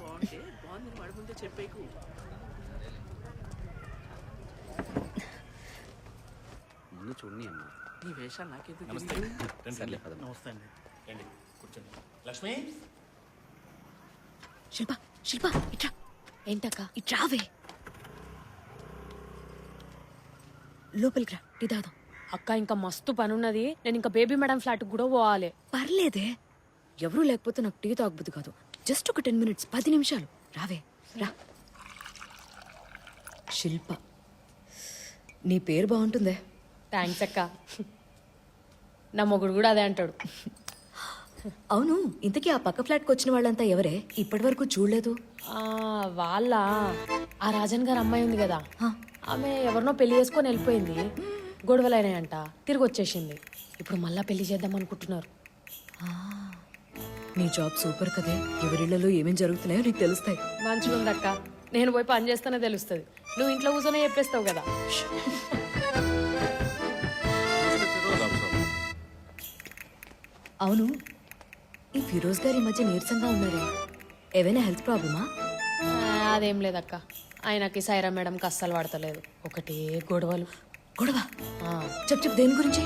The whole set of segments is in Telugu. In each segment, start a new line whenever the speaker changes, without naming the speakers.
బాగుంటే బాగుందని వాడి ముందే చెప్పేకు
ముందు చూడని అన్న
నీ వేషాలు నాకెందుకు
సర్లే.
నమస్తే అండి. రండి కూర్చోండి. లక్ష్మి?
శిల్ప శిల్ప ఇట్రా ఏంటక్క? ఇట్రావే లోపలికి రా టీ తాగుదాం
అక్క ఇంకా మస్తు పని ఉన్నది నేను ఇంకా బేబీ మేడం ఫ్లాట్ కూడా పోవాలి.
పర్లేదే. ఎవరూ లేకపోతే నాకు టీ తాగబుద్ది కాదు. జస్ట్ ఒక టెన్ మినిట్స్ పది నిమిషాలు. రావే రా. శిల్ప నీ పేరు బాగుంటుందే.
థ్యాంక్స్ అక్క. నా మొగుడు కూడా అదే అంటాడు.
అవును ఇంతకీ ఆ పక్క ఫ్లాట్కి వచ్చిన వాళ్ళంతా ఎవరే? ఇప్పటి వరకు చూడలేదు
వాళ్ళ? ఆ రాజన్ గారు అమ్మాయి ఉంది కదా. ఆమె ఎవరినో పెళ్ళి చేసుకొని వెళ్ళిపోయింది. గొడవలైనాయంట తిరిగి వచ్చేసింది ఇప్పుడు మళ్ళా పెళ్ళి చేద్దాం అనుకుంటున్నారు.
నీ జాబ్ సూపర్ కదే. ఎవరిళ్ళలో ఏమేం జరుగుతున్నాయో నీకు తెలుస్తాయి.
మంచిగా ఉంది అక్క నేను పోయి పని చేస్తేనే తెలుస్తుంది. నువ్వు ఇంట్లో కూర్చొని చెప్పేస్తావు కదా.
అవును. ఈ ఫిరోజ్ గారి ఈ మధ్య నీరసంగా ఉన్నారే. ఏవైనా హెల్త్ ప్రాబ్లమా?
అదేం లేదక్క. ఆయనకి సైరా మేడంకి అస్సలు పడతలేదు ఒకటే గొడవలు.
గొడవ? చెప్పు చెప్పు దేని గురించి?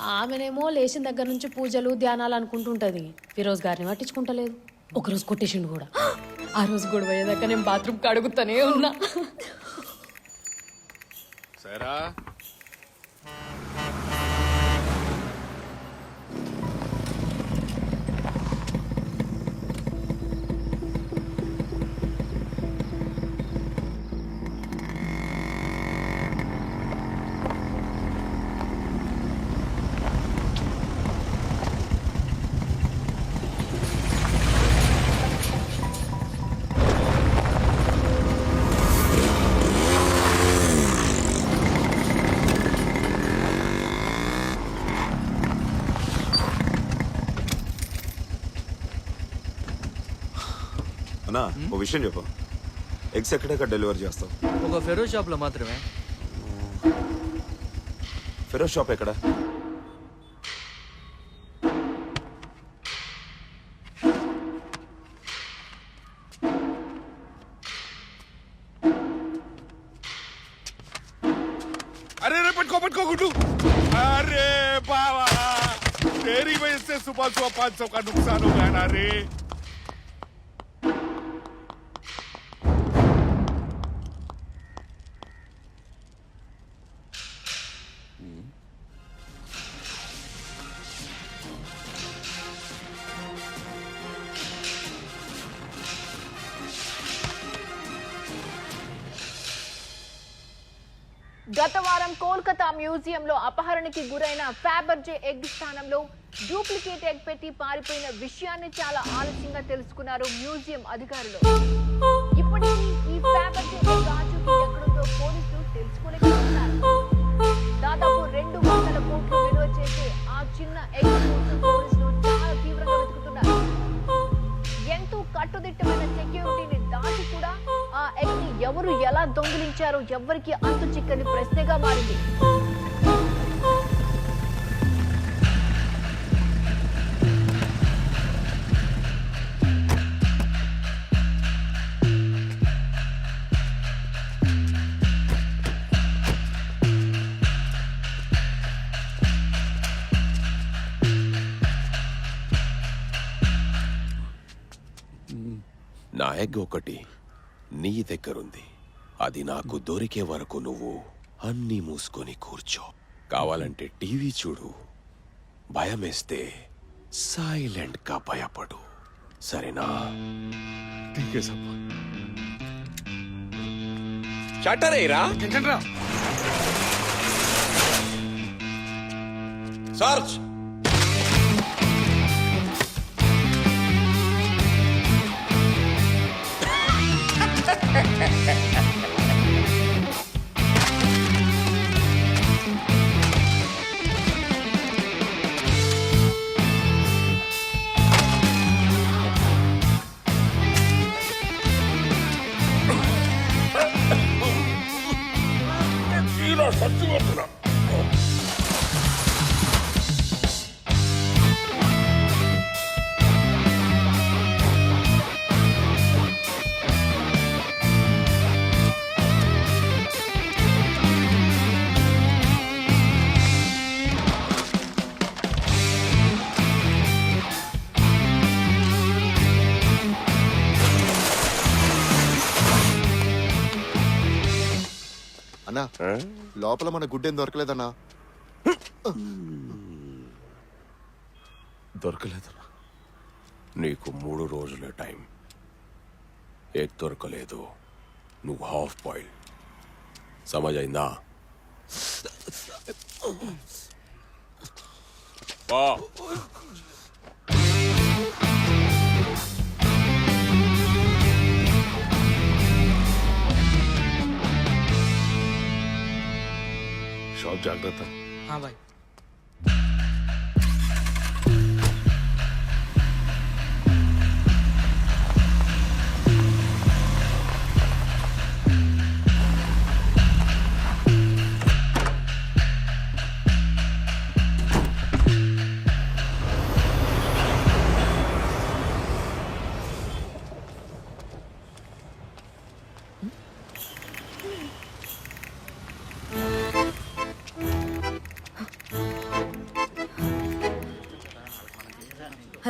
ఆమెనేమో లేచిన దగ్గర నుంచి పూజలు ధ్యానాలు అనుకుంటుంటుంది. ఫిరోజ్ గారిని పట్టించుకుంటలేదు. ఒకరోజు కొట్టేసిండు కూడా. ఆ రోజు గొడవ అయ్యేదాకా నేను బాత్రూమ్ కడుగుతానే ఉన్నా.
సరే
అన్నా ఓ విషయం చెప్పు ఎగ్స్ ఎక్కడెక్కడ డెలివరీ చేస్తావు
ఒక ఫెరో షాప్లో మాత్రమే
ఫిరోజ్ షాప్ ఎక్కడ
अरे अरे पटको पटको गुड्डू अरे बाबा तेरी वजह से सुबह सुबह पाँच सौ का नुकसान हो गया ना रे
గత వారం కోల్కతా మ్యూజియంలో అపహరణకి గురైన ఫ్యాబర్జే ఎగ్ స్థానంలో డూప్లికేట్ ఎగ్ పెట్టి పారిపోయిన విషయాన్ని చాలా ఆలస్యంగా తెలుసుకున్నారు మ్యూజియం అధికారులు. ఇప్పటికీ ఎలా దొంగిలించారో అంతు చిక్కని ప్రశ్నగా మారింది.
నా ఎగ్ ఒకటి నీ దగ్గరుంది. అది నాకు దొరికే వరకు నువ్వు అన్నీ మూసుకొని కూర్చో. కావాలంటే టీవీ చూడు. భయమేస్తే సైలెంట్గా భయపడు. సరేనా?
今
うのは
っの
అన్నా లోపల మన గుడ్డేం దొరకలేదన్నా.
దొరకలేదన్నా. నీకు మూడు రోజుల టైం. ఎగ్ దొరకలేదు నువ్వు హాఫ్ బాయిల్. సమజైందా బా.
जागृत है।
हाँ भाई।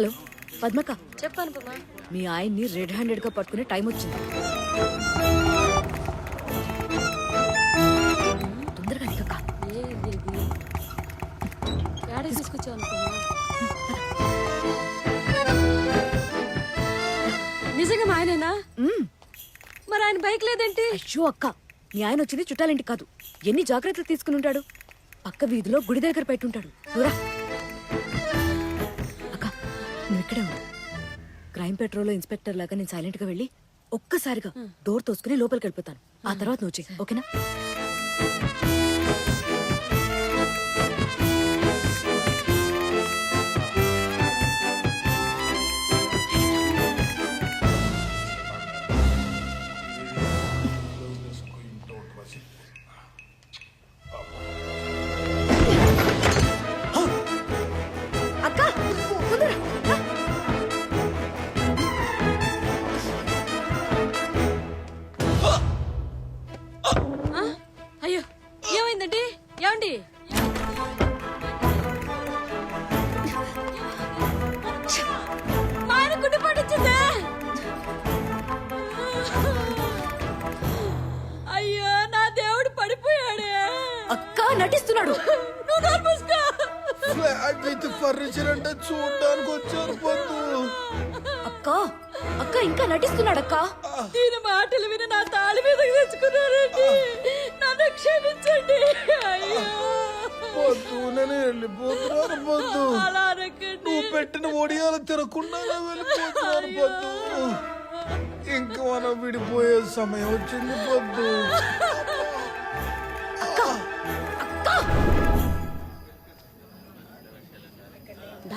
హలో పద్మక
చెప్పాను పమ్మా
మీ ఆయన్ని రెడ్ హ్యాండెడ్గా పట్టుకునే టైం వచ్చింది. తొందరగా దిగక్క
ఏడాది తీసుకొచ్చావు అనుకున్నా నిజంగా మా ఆయనేనా? మరి ఆయన బైక్ లేదేంటి?
అయ్యో అక్క మీ ఆయన వచ్చింది చుట్టాలింటి కాదు. ఎన్ని జాగ్రత్తలు తీసుకుని ఉంటాడు? పక్క వీధిలో గుడి దగ్గర పెట్టుంటాడు. దూరా ఇక్కడే ఉండు క్రైమ్ పెట్రోల్ ఇన్స్పెక్టర్ లాగా నేను సైలెంట్గా వెళ్ళి ఒక్కసారిగా డోర్ తోసుకుని లోపలికి వెళ్ళిపోతాను. ఆ తర్వాత నువ్వు ఓకేనా? నటిస్తున్నాడు.
నువ్వు నోరు మూసుకో.
ఫ్లాట్ విత్ ఫర్నిచర్ అంటే చూడడానికి వచ్చారు
అక్క అక్క ఇంకా నటిస్తున్నాడు అక్క
దీని మాటలు విని నా తాళి మీదకి తెచ్చుకున్నారండి నన్ను క్షమించండి. అయ్యో.
పొద్దు నేను వెళ్ళిపోతున్నాను పొద్దు.
అలా అనకండి.
నువ్వు పెట్టిన ఒడియాలు వెళ్ళిపోతున్నాను పొద్దు. ఇంకా మనం విడిపోయే సమయం వచ్చింది పొద్దు.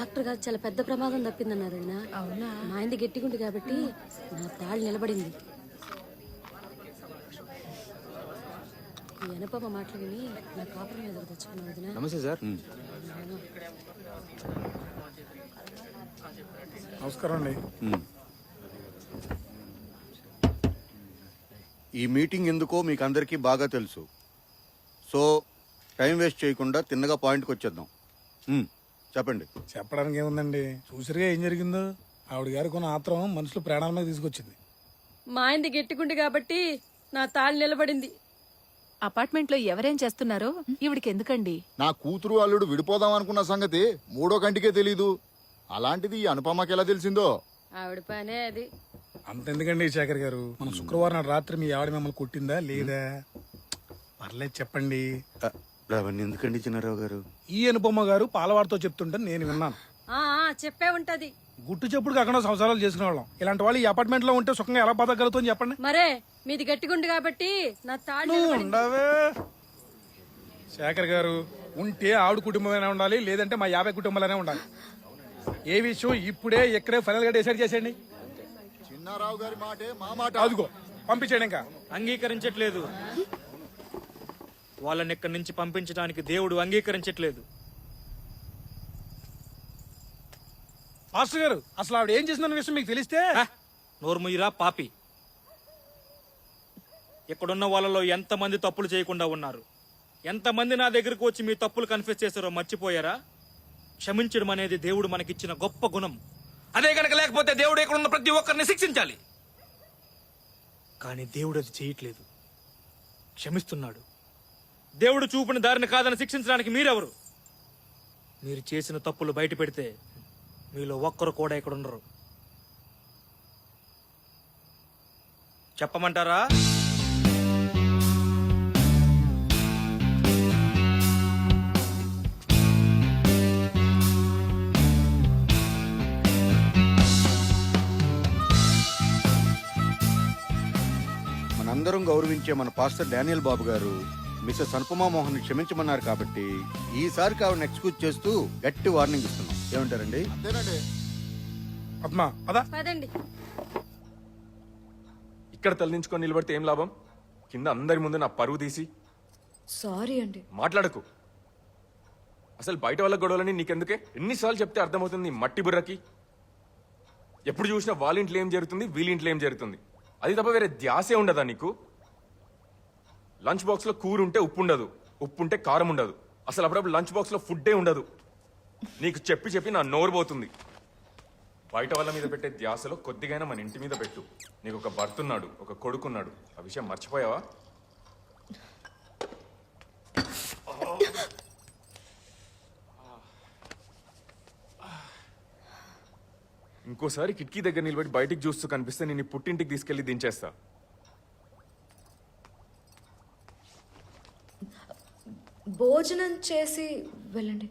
డాక్టర్ గారు చాలా పెద్ద ప్రమాదం తప్పిందన్నారు వదినా.
అవునా?
మా ఆయనది గట్టిగుంది కాబట్టి నా తాళి నిలబడింది. ఈ మాటలు విని నా కాపురం మీద తెచ్చుకున్నా వదిన.
నమస్తే సార్.
నమస్కారం అండి.
ఈ మీటింగ్ ఎందుకో మీకు అందరికీ బాగా తెలుసు. సో టైం వేస్ట్ చేయకుండా తిన్నగా పాయింట్కి వచ్చేద్దాం. చెప్పండి.
చెప్పడానికి ఏముందండి? చూసిరిగా ఏం జరిగిందో? ఆవిడ గారు కొన్ని ఆత్రం మనుషులు ప్రాణాల మీద తీసుకొచ్చింది.
మా ఆయనది గట్టిగుంది కాబట్టి నా తాళి నిలబడింది.
అపార్ట్మెంట్లో ఎవరేం చేస్తున్నారో ఈవిడికి ఎందుకండి
నా కూతురు అల్లుడు విడిపోదాం అనుకున్న సంగతి మూడో కంటికే తెలీదు. అలాంటిది ఈ అనుపమకి ఎలా తెలిసిందో?
ఆవిడ పనే అది.
అంతెందుకండి శేఖర్ గారు? మన శుక్రవారం రాత్రి మీ ఆవిడ మిమ్మల్ని కొట్టిందా లేదా? పర్లేదు చెప్పండి.
అవన్నీ ఎందుకండి చిన్నారావు గారు?
ఈ అనుపమ్మ గారు పాలవాడితో చెప్తుంటే నేను విన్నాను.
ఆ ఆ, చెప్పే ఉంటది.
గుట్టు చెప్పుడు కాకుండా సంవత్సరాలు చేసుకునే వాళ్ళం. ఇలాంటి వాళ్ళు ఈ అపార్ట్మెంట్లో ఉంటే సుఖంగా ఎలా బతకగలుగుతాం చెప్పండి.
మరే మీది గట్టిగుంది కాబట్టి నా
నువ్వు
నిలబడింది
ఉండవే. శేఖర్ గారు ఉంటే ఆవిడ కుటుంబమైనా ఉండాలి లేదంటే మా యాభై కుటుంబాలనే ఉండాలి. ఏ విషయం ఇప్పుడే ఎక్కడే ఫైనల్గా డిసైడ్ చేసేయండి.
చిన్నారావు గారి మాటే మా మాట.
అదిగో పంపించేయండి ఇంకా.
అంగీకరించట్లేదు. వాళ్ళని ఇక్కడి నుంచి పంపించడానికి దేవుడు అంగీకరించట్లేదు.
మాస్టర్ గారు అసలు ఆవిడ ఏం చేసిన విషయం మీకు తెలిస్తే!
నోర్ముయిరా పాపి. ఇక్కడున్న వాళ్ళలో ఎంతమంది తప్పులు చేయకుండా ఉన్నారు? ఎంతమంది నా దగ్గరకు వచ్చి మీ తప్పులు కన్ఫ్యూజ్ చేశారో మర్చిపోయారా? క్షమించడం అనేది దేవుడు మనకిచ్చిన గొప్ప గుణం. అదే గనక లేకపోతే దేవుడు ఇక్కడ ఉన్న ప్రతి ఒక్కరిని శిక్షించాలి. కానీ దేవుడు అది చేయట్లేదు. క్షమిస్తున్నాడు. దేవుడు చూపిన దారిని కాదని శిక్షించడానికి మీరెవరు? మీరు చేసిన తప్పులు బయట పెడితే మీలో ఒక్కరు కూడా ఇక్కడ ఉండరు. చెప్పమంటారా?
మనందరం గౌరవించే మన పాస్టర్ డానియల్ బాబు గారు మిస్సెస్ అనుపమా మోహన్ క్షమించమన్నారు కాబట్టి ఈసారి ఆవిడని ఎక్స్క్యూజ్ చేస్తూ గట్టి వార్నింగ్ ఇస్తున్నాం. ఏమంటారండి?
అంతేనండి.
పద్మ పదా.
ఇక్కడ తలదించుకొని నిలబడితే ఏం లాభం? కింద అందరి ముందు నా పరువు తీసి.
సారీ అండి.
మాట్లాడకు. అసలు బయట వాళ్ళ గొడవలని నీకెందుకే? ఎన్నిసార్లు చెప్తే అర్థమవుతుంది మట్టి బుర్రకి? ఎప్పుడు చూసినా వాళ్ళ ఇంట్లో ఏం జరుగుతుంది వీళ్ళ ఇంట్లో ఏం జరుగుతుంది? అది తప్ప వేరే ధ్యాసే ఉండదా నీకు? లంచ్ బాక్స్లో కూర ఉంటే ఉప్పు ఉండదు ఉప్పు ఉంటే కారం ఉండదు. అసలు అప్పుడప్పుడు లంచ్ బాక్స్లో ఫుడ్డే ఉండదు. నీకు చెప్పి చెప్పి నా నోరు పోతుంది. బయట వాళ్ళ మీద పెట్టే ధ్యాసలో కొద్దిగైనా మన ఇంటి మీద పెట్టు. నీకు ఒక భర్త ఉన్నాడు ఒక కొడుకున్నాడు. ఆ విషయం మర్చిపోయావా? ఇంకోసారి కిటికీ దగ్గర నిలబడి బయటికి చూస్తూ కనిపిస్తే నేను పుట్టింటికి తీసుకెళ్ళి దించేస్తా.
భోజనం చేసి వెళ్ళండి.